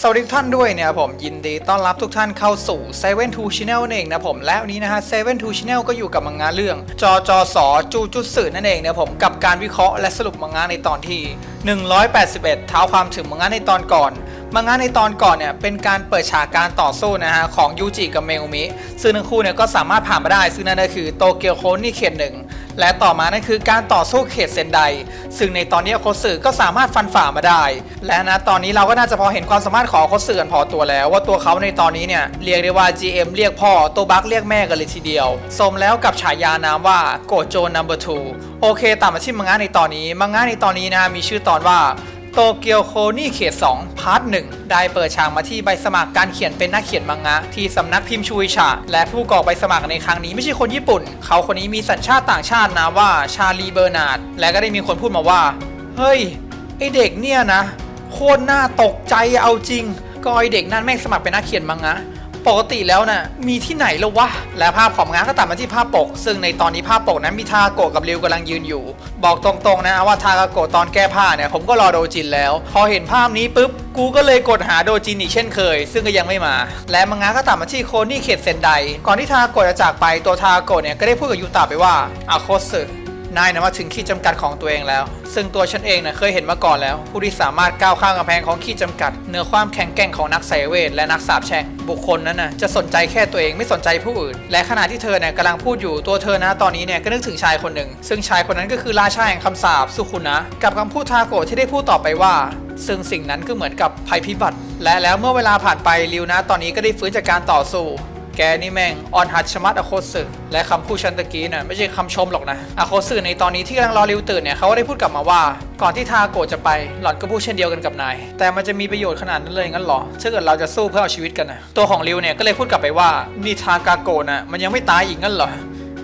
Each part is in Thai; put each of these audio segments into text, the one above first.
สวัสดีทุกท่านด้วยเนี่ยผมยินดีต้อนรับทุกท่านเข้าสู่ Seven Two Channel นั่นเองนะผมและวันนี้นะฮะ Seven Two Channel ก็อยู่กับมังงะเรื่อง จอจอสอจูจุดสื่อนั่นเองเนะผมกับการวิเคราะห์และสรุปมังงะในตอนที่ 181 เท้าความถึงมังงะในตอนก่อนมังงะในตอนก่อนเนี่ยเป็นการเปิดฉากการต่อสู้นะฮะของยูจิกับเมอุมิซึ่งทั้งคู่เนี่ยก็สามารถผ่านมาได้ซึ่งนั่นก็คือโตเกียวโคนี่เขตหนึ่ง และต่อมานั่นคือการต่อสู้เขตเซนได ซึ่งในตอนนี้โคสึก็สามารถฟันฝ่ามาได้ และนะตอนนี้เราก็น่าจะพอเห็นความสามารถของโคสึกันพอตัวแล้ว ว่าตัวเขาในตอนนี้เนี่ยเรียกได้ว่า GM เรียกพ่อตัวบักเรียกแม่กันเลยทีเดียว สมแล้วกับฉายานามว่าโกโจนัมเบอร์ทูโอเคตามมาที่มังงะในตอนนี้มังงะในตอนนี้นะมีชื่อตอนว่า โตเกียวโคนี่เขต 2 พาร์ท 1 ได้เปิดฉากมาที่ใบสมัครการเขียนเป็นนักเขียนมังงะ ที่สำนักพิมพ์ชูอิชะ และผู้กรอกใบสมัครในครั้งนี้ไม่ใช่คนญี่ปุ่น เขาคนนี้มีสัญชาติต่างชาตินะว่าชาลีเบอร์นาร์ด และก็ได้มีคนพูดมาว่า เฮ้ย ไอเด็กเนี่ยนะ โคตรน่าตกใจเอาจริง ก็ไอเด็กนั่นแม่งสมัครเป็นนักเขียนมังงะ ปกติแล้วนะ่ะมีที่ไหนแล้ววะ และภาพของงานก็ตัดมาที่ภาพปก ซึ่งในตอนนี้ภาพปกนั้นมีทาโกะกับริวกำลังยืนอยู่ บอกตรงๆนะว่าทาโกะตอนแก้ผ้าเนี่ยผมก็รอโดจินแล้ว พอเห็นภาพนี้ปุ๊บกูก็เลยกดหาโดจินอีกเช่นเคย ซึ่งก็ยังไม่มา และมังงะก็ตัดมาที่โคนี่เขตเซนไดก่อนที่ทาโกะจะจากไปตัวทาโกะเนี่ยก็ได้พูดกับยูตะไปว่าอาโคสึ นายนะมาถึงขีดจำกัดของตัวเองแล้ว ซึ่งตัวฉันเองนะเคยเห็นมาก่อนแล้ว ผู้ที่สามารถก้าวข้ามกำแพงของขีดจำกัดเหนือความแข็งแกร่งของนักไสยเวทและนักสาบแช่งบุคคลนั้นนะจะสนใจแค่ตัวเองไม่สนใจผู้อื่น และขณะที่เธอเนี่ยกำลังพูดอยู่ตัวเธอนะตอนนี้เนี่ยก็นึกถึงชายคนหนึ่ง ซึ่งชายคนนั้นก็คือราชาแห่งคำสาปสุขุนะ กับคำพูดทาโกะที่ได้พูดต่อไปว่าซึ่งสิ่งนั้นก็เหมือนกับภัยพิบัติ และแล้วเมื่อเวลาผ่านไปริวนะตอนนี้ก็ได้ฟื้นจากการต่อสู้ แกนี่แม่งออนหัดชะมัดอโคสึและคำพูดชันตะกี้น่ะไม่ใช่คำชมหรอกนะอโคสึในตอนนี้ที่กำลังรอริวตื่นเนี่ยเขาก็ได้พูดกลับมาว่า ก่อนที่ทาโกะจะไปหล่อนก็พูดเช่นเดียวกันกับนาย แต่มันจะมีประโยชน์ขนาดนั้นเลยงั้นเหรอถ้าเกิดเราจะสู้เพื่อเอาชีวิตกันนะตัวของริวเนี่ยก็เลยพูดกลับไปว่านี่ทากาโกะน่ะมันยังไม่ตายอีกงั้นเหรอ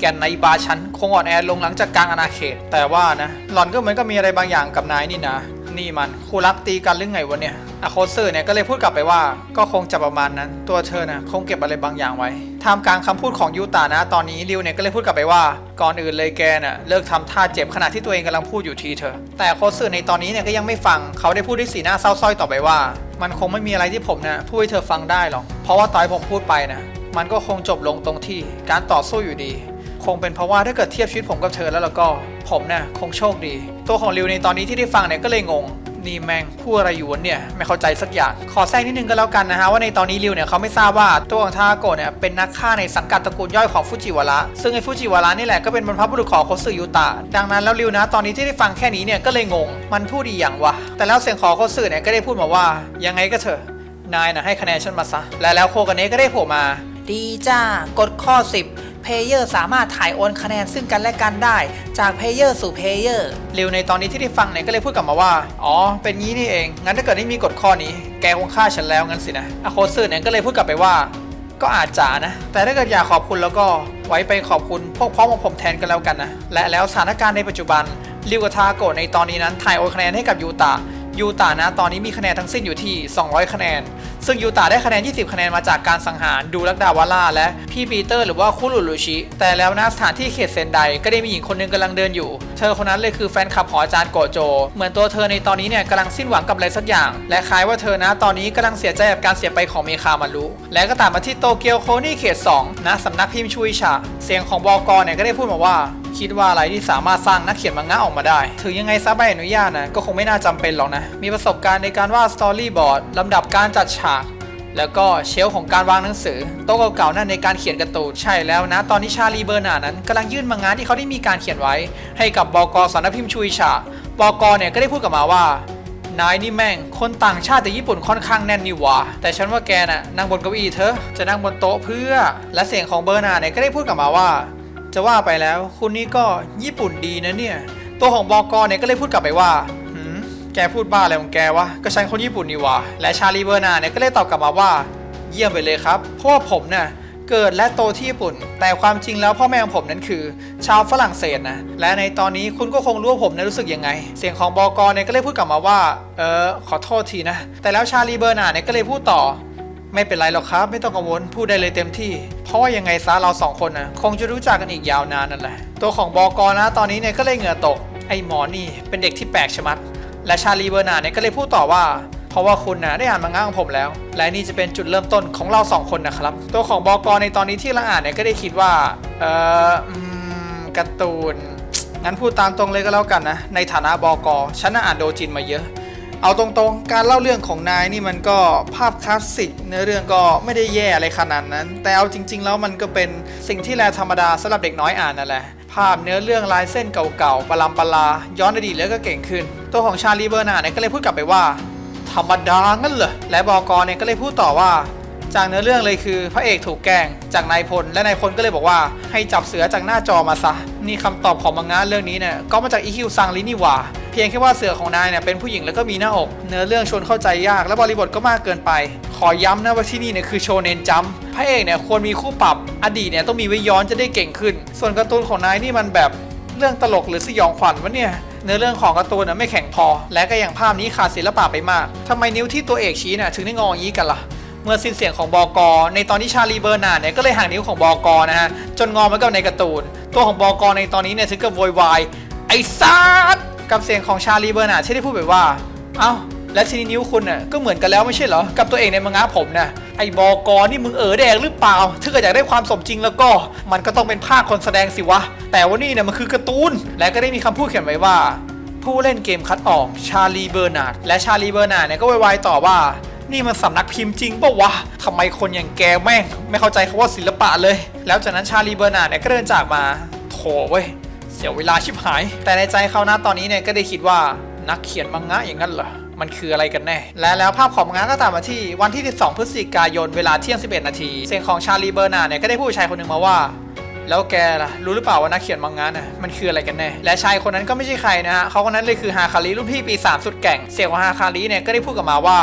แกนในบาชันคงอ่อนแอลงหลังจากกลางอาณาเขต แต่ว่านะหล่อนก็เหมือนก็มีอะไรบางอย่างกับนายนี่นะ นี่มันคู่รักตีกันหรือไงวะเนี่ยอะโคเซอร์เนี่ยก็เลยพูดกลับไปว่า ก็คงจะประมาณนั้น ตัวเธอนะคงเก็บอะไรบางอย่างไว้ท่ามกลางคำพูดของยูตานะ ตอนนี้ริวเนี่ยก็เลยพูดกลับไปว่า ก่อนอื่นเลยแกน่ะเลิกทำท่าเจ็บขณะที่ตัวเองกำลังพูดอยู่ทีเธอ แต่โคเซอร์ในตอนนี้เนี่ยก็ยังไม่ฟังเขาได้พูดด้วยสีหน้าเศร้าสร้อยต่อไปว่า มันคงไม่มีอะไรที่ผมนะพูดให้เธอฟังได้หรอกเพราะว่าตอนผมพูดไปนะมันก็คงจบลงตรงที่การต่อสู้อยู่ดี คงเป็นเพราะว่าถ้าเกิดเทียบชีวิตผมกับเธอแล้วแล้วก็ ผมเนี่ยคงโชคดี ตัวของริวในตอนนี้ที่ได้ฟังเนี่ยก็เลยงงนี่แมงพูดอะไรอยู่เนี่ยไม่เข้าใจสักอย่าง ขอแทรกนิดนึงก็แล้วกันนะฮะว่าในตอนนี้ริวเนี่ยเขาไม่ทราบว่าตัวของทาโกะเนี่ยเป็นนักฆ่าในสังกัดตระกูลย่อยของฟูจิวาระซึ่งไอ้ฟูจิวาระนี่แหละก็เป็นบรรพบุรุษของโคสึยุตะดังนั้นแล้วริวนะตอนนี้ที่ได้ฟังแค่นี้เนี่ยก็เลยงง มันพูดดีอย่างวะแต่แล้วเสียงของโคสึเนี่ยก็ได้พูดมาว่า ยังไงก็เถอะนายนะให้คะแนนฉันมาซะและแล้วโคกันเนะก็ได้โผล่มา ดีจ้ากฎข้อ 10 เพลเยอร์สามารถถ่ายโอนคะแนนซึ่งกันและกันได้ จากเพลเยอร์สู่เพลเยอร์ริวในตอนนี้ที่ได้ฟังเนี่ยก็เลยพูดกลับมาว่า อ๋อ เป็นงี้นี่เอง งั้นถ้าเกิดไม่มีกฎข้อนี้ แกคงฆ่าฉันแล้วงั้นสินะอโคสึเนี่ยก็เลยพูดกลับไปว่า ก็อาจจะนะ แต่ถ้าเกิดอยากขอบคุณแล้วก็ไว้ไปขอบคุณพวกพ้องของผมแทนกันแล้วกันนะ และแล้วสถานการณ์ในปัจจุบันริวกับทาโกะในตอนนี้นั้นถ่ายโอนคะแนนให้กับยูตะ ยูตานะตอนนี้มีคะแนนทั้งสิ้นอยู่ที่ 200 คะแนน ซึ่งยูตาได้คะแนน 20 คะแนนมาจากการสังหารดูลักดาวาร่าและพี่ปีเตอร์หรือว่าคุรุรุชิ แต่แล้วนะสถานที่เขตเซนไดก็ได้มีหญิงคนหนึงกำลังเดินอยู่ เธอคนนั้นเลยคือแฟนคลับของอาจารย์โกโจ เหมือนตัวเธอในตอนนี้เนี่ยกำลังสิ้นหวังกับอะไรสักอย่าง และคล้ายว่าเธอนะตอนนี้กำลังเสียใจกับการเสียไปของเมคามารุและก็ตามมาที่โตเกียวโคนี่เขต2นะสำนักพิมพ์ชูอิชะเสียงของบอกรเนี่ยก็ได้พูดมาว่า คิดว่าอะไรที่สามารถสร้างนักเขียนมังงะออกมาได้ ถึงยังไงซะใบอนุญาตนะก็คงไม่น่าจำเป็นหรอกนะ มีประสบการณ์ในการวาดสตอรี่บอร์ดลำดับการจัดฉากแล้วก็เชลของการวางหนังสือ โต๊ะเก่าๆนั่นในการเขียนการ์ตูนใช่แล้วนะ ตอนนี้ชาลีเบอร์นานั้นกำลังยื่นมังงะที่เขาได้มีการเขียนไว้ ให้กับบอกสำนักพิมพ์ชูอิชะบอกเนี่ยก็ได้พูดกลับมาว่านายนี่แม่ง คนต่างชาติแต่ญี่ปุ่นค่อนข้างแน่นนี่หว่าแต่ฉันว่าแกน่ะนั่งบนเก้าอี้เธอจะนั่งบนโต๊ะเพื่อ และเสียงของเบอร์นาเนี่ยก็ได้พูดกลับมาว่า จะว่าไปแล้ว คุณนี่ก็ญี่ปุ่นดีนะเนี่ย ตัวของบอกเนี่ยก็เลยพูดกลับไปว่าหืมแกพูดบ้าอะไรของแกวะ ก็ฉันคนญี่ปุ่นนี่ว่าและชาลีเบอร์นาเนี่ยก็เลยตอบกลับมาว่า เยี่ยมไปเลยครับ เพราะว่าผมเนี่ยเกิดและโตที่ญี่ปุ่น แต่ความจริงแล้วพ่อแม่ของผมนั้นคือ ชาวฝรั่งเศสนะและในตอนนี้คุณก็คงรู้ว่าผมเนี่ยรู้สึกยังไง เสียงของบอกรเนี่ยก็เลยพูดกลับมาว่าเออขอโทษทีนะ แต่แล้วชาลีเบอร์นาเนี่ยก็เลยพูดต่อ ไม่เป็นไรหรอกครับ ไม่ต้องกังวลพูดได้เลยเต็มที่ ราะว่ายังไงซะเราสองคนนะคงจะรู้จักกันอีกยาวนานนั่นแหละ ตัวของบอกรนะตอนนี้เนี่ยก็เลยเหงื่อตก ไอ้หมอนี่เป็นเด็กที่แปลกชะมัด และชาลีเบอร์นาเนี่ยก็เลยพูดต่อว่า เพราะว่าคุณนะได้อ่านมังงะของผมแล้ว และนี่จะเป็นจุดเริ่มต้นของเราสองคนนะครับ ตัวของบอกรในตอนนี้ที่เราอ่านเนี่ยก็ได้คิดว่า เอออืมการ์ตูนงั้นพูดตามตรงเลยก็แล้วกันนะ ในฐานะบอกรฉันน่ะอ่านโดจินมาเยอะ เอาตรงๆ การเล่าเรื่องของนายนี่มันก็ภาพคลาสสิกเนื้อเรื่องก็ไม่ได้แย่อะไรขนาดนั้น แต่เอาจริง ๆ แล้วมันก็เป็นสิ่งที่แลธรรมดาสำหรับเด็กน้อยอ่านนั่นแหละภาพเนื้อเรื่องลายเส้นเก่าๆปลำปลาย้อนอดีตแล้วก็เก่งขึ้น ตัวของชาลีเบอร์นาร์เนี่ยก็เลยพูดกลับไปว่า ธรรมดางั้นเหรอและบอกรเนี่ยก็เลยพูดต่อว่า จากเนื้อเรื่องเลยคือพระเอกถูกแกล้งจากนายพลและนายพลก็เลยบอกว่าให้จับเสือจากหน้าจอมาซะ นี่คำตอบของมังงะเรื่องนี้เนี่ยก็มาจากอีคิวซังลินี่ว่าเพียงแค่ว่าเสือของนายเนี่ยเป็นผู้หญิงแล้วก็มีหน้าอก เนื้อเรื่องชวนเข้าใจยากและบริบทก็มากเกินไป ขอย้ำนะว่าที่นี่เนี่ยคือโชเนนจัมพระเอกเนี่ยควรมีคู่ปรับอดีตเนี่ยต้องมีไว้ย้อนจะได้เก่งขึ้น ส่วนการ์ตูนของนายนี่มันแบบเรื่องตลกหรือสยองขวัญวะเนี่ยเนื้อเรื่องของการ์ตูนน่ะไม่แข็งพอ และก็อย่างภาพนี้ขาดศิลปะไปมากทำไมนิ้วที่ตัวเอกชี้น่ะถึงได้งออย่างนี้กันล่ะ เมื่อสิ้นเสียงของบอกอในตอนที่ชาลีเบอร์นาดเนี่ยก็เลยห่างนิ้วของบอกอนะฮะจนงอเหมากับในการ์ตูน ตัวของบอกอในตอนนี้เนี่ยถึงกับโวยวายไอ้ซัดกับเสียงของชาลีเบอร์นาดที่ได้พูดแบบว่าเอ้าและทีนี้นิ้วคุณน่ะก็เหมือนกันแล้วไม่ใช่เหรอ กับตัวเองในมังงะผมน่ะไอ้บอกอนี่มึงเออแดงหรือเปล่า ถ้าเกิดอยากได้ความสมจริงแล้วก็ มันก็ต้องเป็นภาคคนแสดงสิวะ แต่ว่านี่เนี่ยมันคือการ์ตูน และก็ได้มีคำพูดเขียนไว้ว่า ผู้เล่นเกมคัดออกชาลีเบอร์นาร์ดและชาลีเบอร์นาร์ดเนี่ยก็วายต่อว่า นี่มันสำนักพิมพ์จริงปะวะทำไมคนอย่างแกแม่ง ไม่เข้าใจคาว่าศิลปะเลย แล้วจากนั้นชาลีเบอร์นาร์ดเนี่ยก็เดินจากมาโถเว้ย เสียเวลาชิบหาย แต่ในใจเขานะตอนนี้เนี่ยก็ได้คิดว่านักเขียนมังงะอย่างนั้นเหรอ มันคืออะไรกันแน่ และแล้วภาพของมังงะก็ตามมาที่วันที่ 12 พฤศจิกายนเวลาเที่ยง 11 นาที เสียงของชาลีเบอร์นาร์ดเนี่ยก็ได้พูดชายคนหนึ่งมาว่าแล้วแกล่ะรู้หรือเปล่าว่านักเขียนมังงะน่ะมันคืออะไรกันแน่และชายคนนั้นก็ไม่ใช่ใครนะฮะเขาคนนั้นเลยคือฮาคาริรุ่นพี่ปีศาจสุดแก่ง เสียงของฮาคาริเนี่ยก็ได้พูดกับมาว่า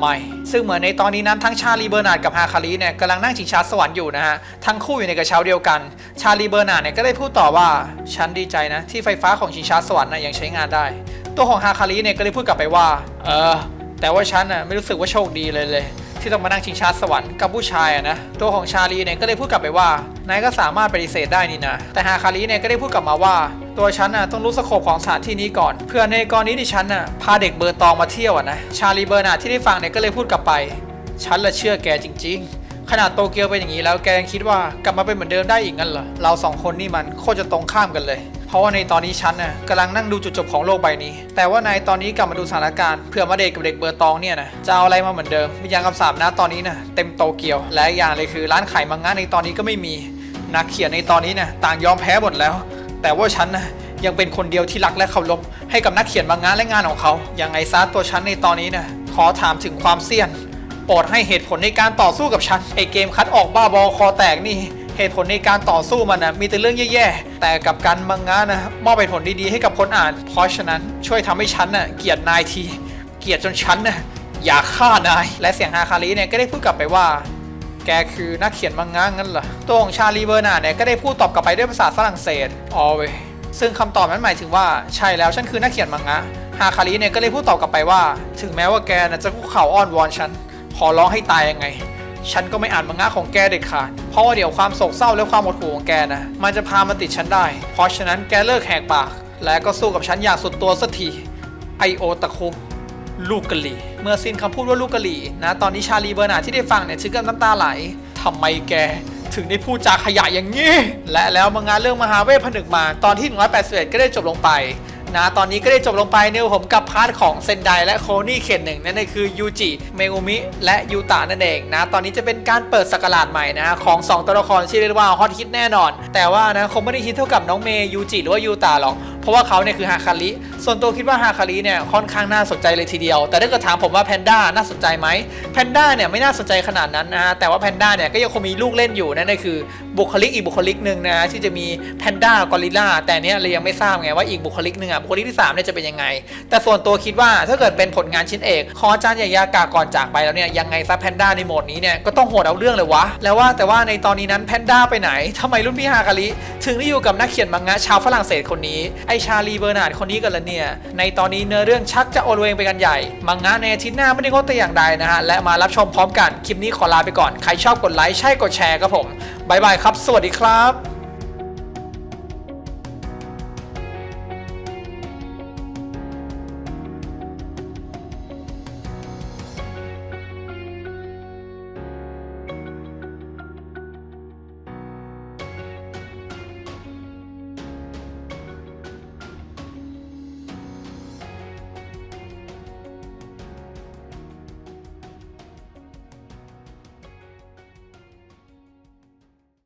ไม่ ซึ่งเหมือนในตอนนี้นั้นทั้งชาลีเบอร์นาร์ดกับฮาคาริเนี่ยกำลังนั่งชิงช้าสวรรค์อยู่นะฮะ ทั้งคู่อยู่ในกระเช้าเดียวกัน ชาลีเบอร์นาร์ดเนี่ยก็ได้พูดต่อว่าฉันดีใจนะที่ไฟฟ้าของชิงช้าสวรรค์น่ะยังใช้งานได้ ตัวของฮาคาริเนี่ยก็ได้พูดกลับไปว่า เออแต่ว่าฉันน่ะไม่รู้สึกว่าโชคดีเลยเลย ที่ต้องมานั่งชิงช้าสวรรค์กับผู้ชายนะ ตัวของชาลีเนี่ยก็ได้พูดกลับไปว่านายก็สามารถปฏิเสธได้นี่นะ แต่ฮาคาริเนี่ยก็ได้พูดกลับมาว่า ตัวฉันน่ะต้องรู้สโคปของสถานที่นี้ก่อน เพื่อในกรณีที่ฉันน่ะพาเด็กเบอร์ตองมาเที่ยวอะนะชาลีเบอร์นาร์ดที่ได้ฟังเนี่ยก็เลยพูดกลับไป ฉันละเชื่อแกจริง ๆขนาดโตเกียวเป็นอย่างนี้แล้วแกยังคิดว่ากลับมาเป็นเหมือนเดิมได้อีกงั้นเหรอ เราสองคนนี่มันโคตรจะตรงข้ามกันเลย ราะว่าในตอนนี้ฉันน่ะกำลังนั่งดูจุดจบของโลกใบนี้ แต่ว่านายตอนนี้กลับมาดูสถานการณ์เพื่อมาเด็กกับเด็กเบอร์ตองเนี่ยนะจะเอาอะไรมาเหมือนเดิมมียางคำสาปนะตอนนี้นะเต็มโตเกียว และอีกอย่างเลยคือร้านขายมังงะในตอนนี้ก็ไม่มีนักเขียนในตอนนี้นะต่างยอมแพ้หมดแล้ว แต่ว่าฉันนะยังเป็นคนเดียวที่รักและเคารพให้กับนักเขียนมังงะและงานของเขายังไงซะตัวฉันในตอนนี้นะขอถามถึงความเสี่ยงโปรดให้เหตุผลในการต่อสู้กับฉันไอเกมคัดออกบ้าบอคอแตกนี่ เหตุผลในการต่อสู้มันนะมีแต่เรื่องแย่ๆ แต่กับการมังงะนะมอบเหตุผลดีๆให้กับคนอ่าน เพราะฉะนั้นช่วยทำให้ฉันน่ะเกลียดนายที เกลียดจนฉันน่ะอยากฆ่านาย และเสียงฮาคาริเนี่ยก็ได้พูดกลับไปว่า แกคือนักเขียนมังงะงั้นเหรอ ตัวของชาลีเบอร์นาเนี่ยก็ได้พูดตอบกลับไปด้วยภาษาฝรั่งเศสออเวซึ่งคำตอบนั้นหมายถึงว่าใช่แล้วฉันคือนักเขียนมังงะ ฮาคาริเนี่ยก็เลยพูดตอบกลับไปว่า ถึงแม้ว่าแกนะจะคุกเข่าอ้อนวอนฉัน ขอร้องให้ตายยังไง ฉันก็ไม่อ่านมังงะของแกเด็ดขาด ราะว่าเดี๋ยวความโศกเศร้าและความหดหู่ของแกนะมันจะพามาติดฉันได้ เพราะฉะนั้นแกเลิกแหกปาก และก็สู้กับฉันอย่างสุดตัวสักทีไอโอตะคุลูกกะหรี่เมื่อสิ้นคำพูดว่าลูกกะหรี่นะตอนนี้ชาลีเบอร์นาที่ได้ฟังเนี่ยถึงกับน้ำตาไหลทำไมแกถึงได้พูดจาขยะอย่างนี้ และแล้วมังงะเรื่องมหาเวทผนึกมาตอนที่ 181 ก็ได้จบลงไป นะ ตอนนี้ก็ได้จบลงไปเนี่ยผมกับพาร์ทของเซนไดและโคนี่เขตหนึ่งนั่นคือยูจิเมงุมิและยูตะนั่นเองนะ ตอนนี้จะเป็นการเปิดสกราชใหม่นะของ 2 ตัวละครที่เรียกว่าฮอตฮิตแน่นอน แต่ว่านะคงไม่ได้ฮิตเท่ากับน้องเมย์ยูจิหรือว่ายูตะหรอก เพราะว่าเขาเนี่ยคือฮาคาริส่วนตัวคิดว่าฮาคาริเนี่ยค่อนข้างน่าสนใจเลยทีเดียว แต่ถ้าเกิดถามผมว่าแพนด้าน่าสนใจไหมแพนด้าเนี่ยไม่น่าสนใจขนาดนั้นนะแต่ว่าแพนด้าเนี่ยก็ยังคงมีลูกเล่นอยู่นั่นก็คือบุคลิกอีกบุคลิกหนึ่งนะที่จะมีแพนด้ากอริลลาแต่เนี้ยเรายังไม่ทราบไงว่าอีกบุคลิกหนึ่งอะบุคลิกที่สามเนี่ยจะเป็นยังไง แต่ส่วนตัวคิดว่าถ้าเกิดเป็นผลงานชิ้นเอกขออาจารย์ใหญ่ยากาก่อนจากไปแล้วเนี่ยยังไงซะแพนด้าในโหมดนี้เนี่ยก็ต้องโหดเอาเรื่องเลยวะแล้วว่าแต่ว่าในตอนนี้นั้นแพนด้าไปไหนทำไมรุ่นพี่ฮาคาริถึงได้อยู่กับนักเขียนมังงะชาวฝรั่งเศสคนนี้ไอชาลีเบอร์นาร์ดคนนี้กันละเนี่ย ในตอนนี้เนื้อเรื่องชักจะโอนเวงไปกันใหญ่ มังงะในอาทิตย์หน้าไม่ได้งดแต่อย่างใดนะฮะ และมารับชมพร้อมกัน คลิปนี้ขอลาไปก่อน ใครชอบกดไลค์ ใช่กดแชร์ครับผมบายบายครับ สวัสดีครับ